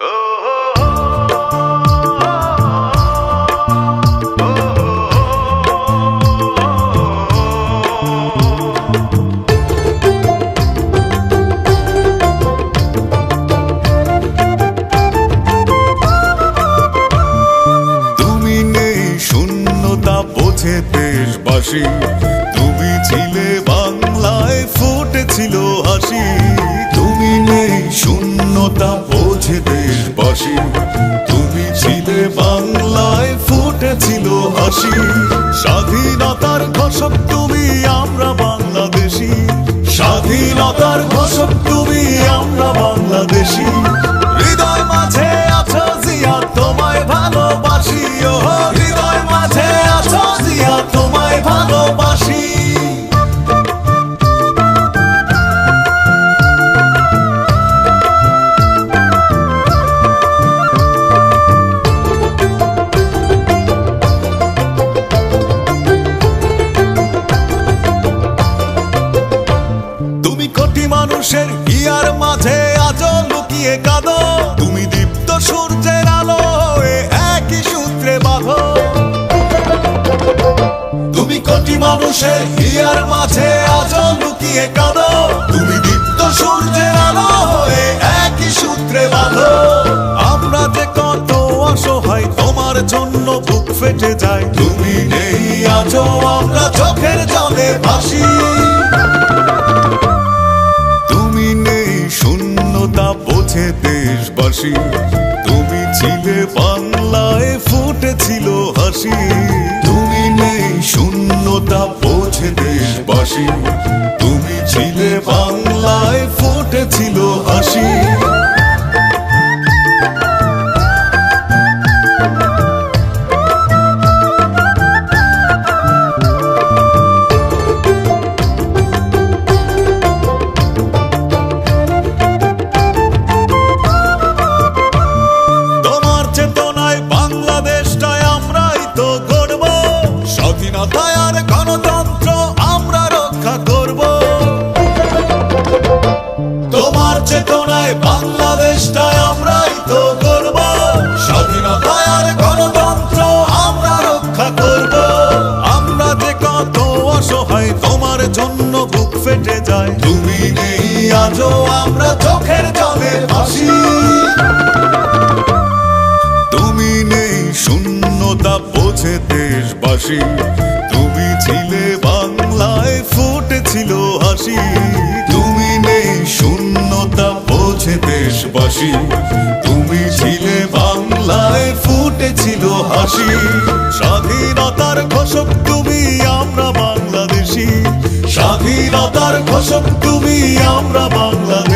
তুমি বোঝে দেশবাসী তুমি ছিলে বাংলায় ফুটেছিল হাসি। স্বাধীনতার ঘোষক তুমি, আমরা বাংলাদেশি। স্বাধীনতার ঘোষক তুমি, আমরা বাংলাদেশি। মানুষের হিয়ার মাঝে আজও লুকিয়ে কাঁদো। তুমি দীপ্ত সূর্যের আলো একই সূত্রে বাঁধো। তুমি কোটি মানুষের হিয়ার মাঝে আজও লুকিয়ে কাঁদো। তুমি দীপ্ত সূর্যের আলো একই সূত্রে বাঁধো। আমরা যে কত অসহায়, তোমার জন্য বুক ফেটে যায়। তুমি নেই, আজও আমরা চোখের জলে ভাসি। দেশবাসী তুমি ছিলে বাংলায় ফুটেছিল হাসি। তুমি নেই শূন্যতা, বোঝে দেশবাসী। তুমি ছিলে বাংলায় ফুটেছিল হাসি। আমরা রক্ষা করব। তোমার চেতনায় বাংলাদেশটায় আমরাই তো আর গণতন্ত্র আমরা রক্ষা করব। আমরা যে কত তোমার জন্য বুক ফেটে যায়। তুমি আজও আমরা চোখের জলে ভাসি। বোঝে দেশবাসী। তুমি ছিলে বাংলায়, ফুটেছিল হাসি। তুমি নেই শূন্যতা, বোঝে দেশবাসী। তুমি ছিলে বাংলায়, ফুটেছিল হাসি। স্বাধীনতার ঘোষক তুমি, আমরা বাংলাদেশি। স্বাধীনতার ঘোষক তুমি, আমরা বাংলাদেশি।